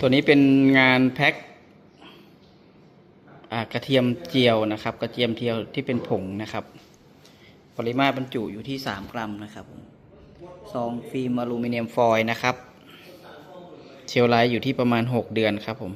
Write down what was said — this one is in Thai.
ตัวนี้เป็นงานแพ็คกระเทียมเจียวนะครับ กระเทียมเจียวที่เป็นผงนะครับ ปริมาตรบรรจุอยู่ที่ 3 กรัมนะครับผมซองฟิล์มอลูมิเนียมฟอยล์นะครับ เชลไลท์อยู่ที่ประมาณ 6 เดือนครับผม